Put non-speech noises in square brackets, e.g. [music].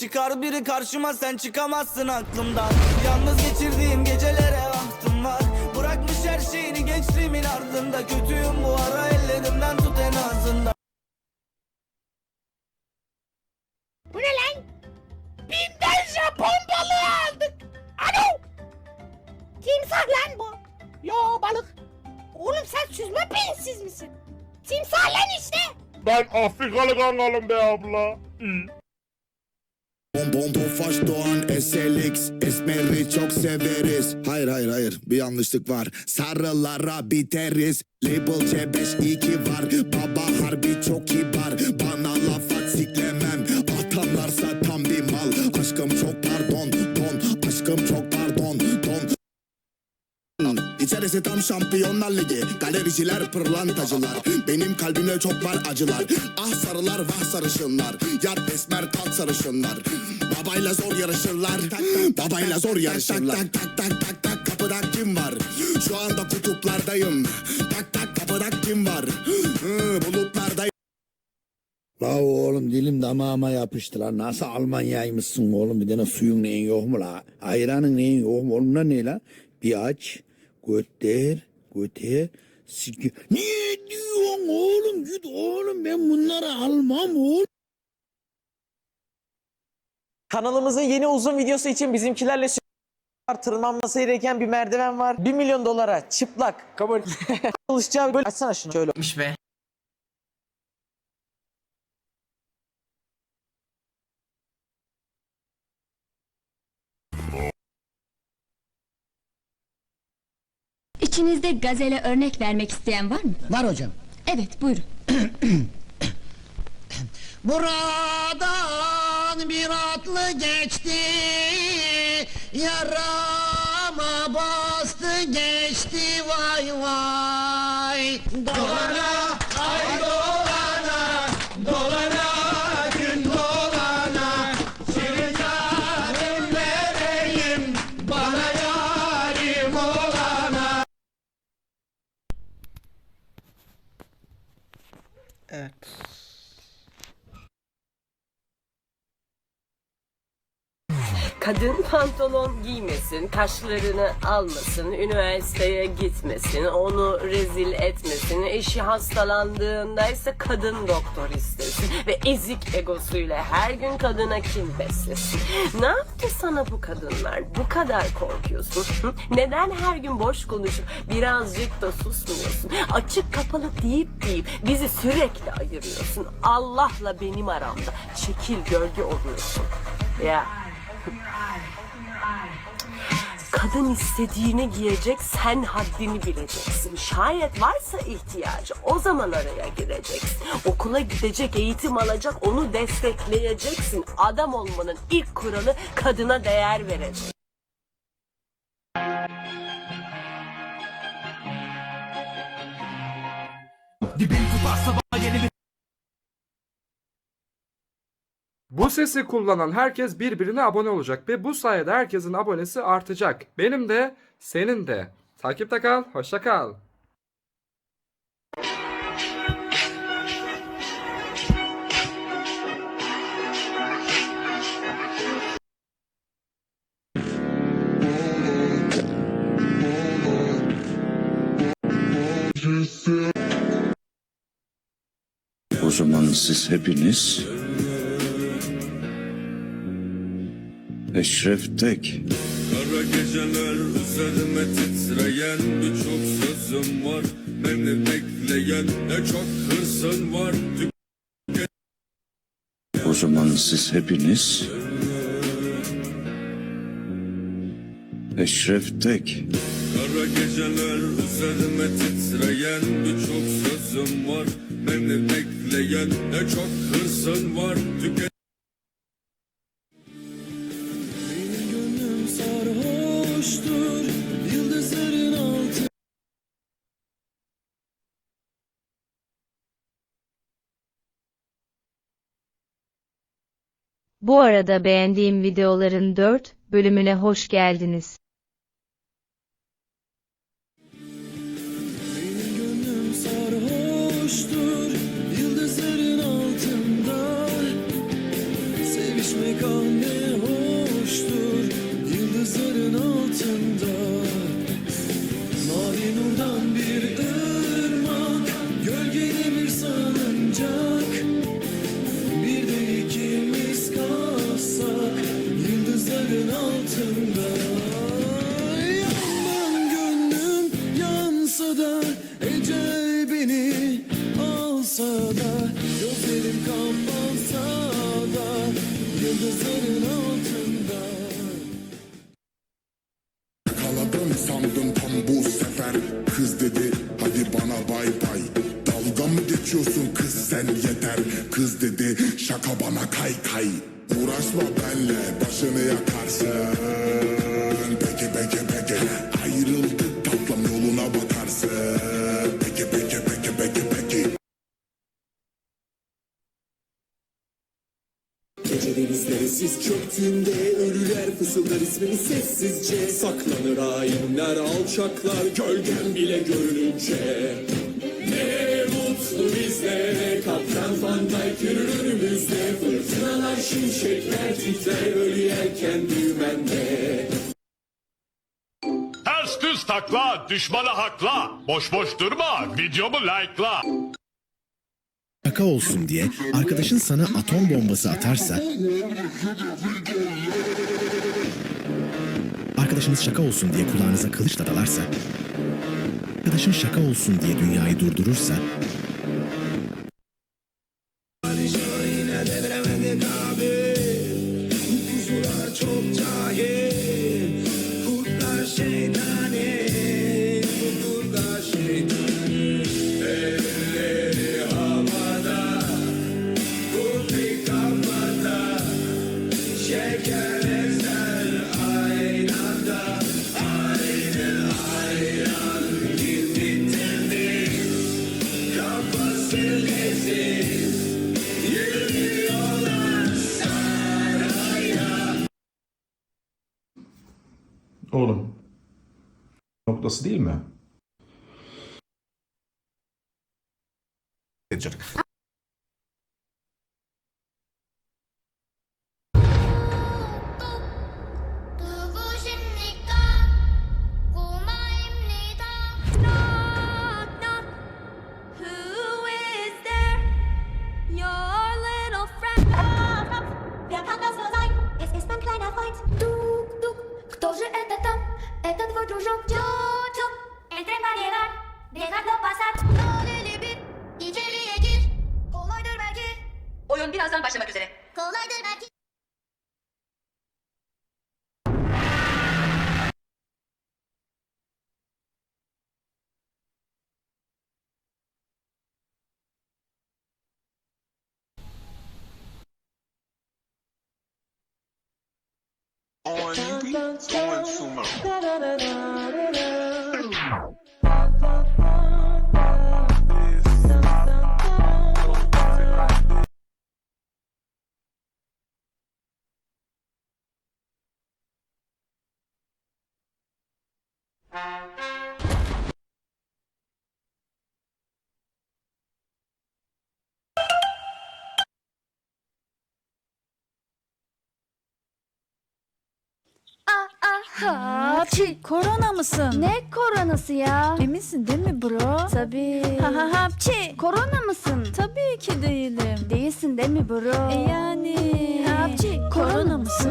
Çıkar biri karşıma sen çıkamazsın aklımdan Yalnız geçirdiğim gecelere ahtım var Bırakmış her şeyini gençliğimin ardında Kötüyüm bu ara ellerimden tut en azından Bu ne lan? Binden Japon balığı aldık. Alo. Timsah lan bu. Yo balık. Oğlum sen süzme pensiz misin? Timsah lan işte. Ben Afrikalı kangalım be abla. Bonbon Tofaş Doğan SLX Esmer'i çok severiz. Hayır hayır hayır. Bir yanlışlık var. Sarılara biteriz. Label C5 iyi ki var. Baba harbi çok kibar Bana laf at siklemem İçerisi tam şampiyonlar ligi Galericiler pırlantacılar. Benim kalbimde çok var acılar. Ah sarılar vah sarışınlar. Yat esmer kalk sarışınlar. Babayla zor yarışırlar. Babayla zor yarışırlar. Tak tak tak tak tak kapıda kim var? Şu anda kutuplardayım. Tak tak kapıda kim var? Bulutlardayım. La oğlum dilim damağıma yapıştı lan. Nasıl Almanya'ymışsın oğlum? Bir tane suyun neyin yok mu la? Ayranın neyin yok mu? Oğlum ne la? Bir aç, götter, göter, sik... Niye diyorsun oğlum? Git oğlum ben bunları almam oğlum. Kanalımızın yeni uzun videosu için bizimkilerle var. Tırmanması gereken bir merdiven var. 1 milyon dolara çıplak. Kabul. [laughs] Çalışacağı böyle açsana şunu şöyle. be. İçinizde gazele örnek vermek isteyen var mı? Var hocam. Evet buyurun. [clears throat] Buradan bir atlı geçti Yarama bastı geçti Kadın pantolon giymesin, kaşlarını almasın, üniversiteye gitmesin, onu rezil etmesin, eşi hastalandığında ise kadın doktor istesin ve ezik egosuyla her gün kadına kin beslesin. Ne yaptı sana bu kadınlar? Bu kadar korkuyorsun. Neden her gün boş konuşup birazcık da susmuyorsun? Açık kapalı deyip deyip bizi sürekli ayırıyorsun. Allah'la benim aramda çekil gölge oluyorsun. Ya. Kadın istediğini giyecek, sen haddini bileceksin. Şayet varsa ihtiyacı, o zaman araya gireceksin. Okula gidecek, eğitim alacak, onu destekleyeceksin. Adam olmanın ilk kuralı kadına değer verecek. Bu sesi kullanan herkes birbirine abone olacak ve bu sayede herkesin abonesi artacak. Benim de senin de. Takipte kal, hoşça kal. O zaman siz hepiniz Eşref Tek Kara geceler üzerime titreyen birçok sözüm var. Beni bekleyen ne çok hırsın var. O zaman siz hepiniz Eşref Tek Kara geceler üzerime titreyen birçok sözüm var. Beni bekleyen ne çok hırsın var. Tüket Bu arada beğendiğim videoların 4 bölümüne hoş geldiniz. Yıldızların sandım tam bu sefer. Kız dedi hadi bana bay bay. Dalga geçiyorsun kız sen yeter. Kız dedi şaka bana kay kay. Uğraşma benle başını yakarsın çöktüğünde Ölüler fısıldar ismini sessizce Saklanır hainler alçaklar Gölgen bile görününce Ne mutlu bizlere Kaptan Van Dijk yürür önümüzde Fırtınalar şimşekler titrer Ölü yelken düğmende Ters düz takla, düşmanı hakla. Boş boş durma, videomu like'la. Şaka olsun diye arkadaşın sana atom bombası atarsa Arkadaşınız şaka olsun diye kulağınıza kılıçla dalarsa Arkadaşın şaka olsun diye dünyayı durdurursa Oğlum. Noktası değil mi? 누 on, on tomorrow. Hapçi korona mısın? Ne koronası ya? Eminsin değil mi bro? Tabii. Ha ha hapçi. Korona mısın? Tabii ki değilim. Değilsin değil mi bro? E yani. Hapçi korona mısın?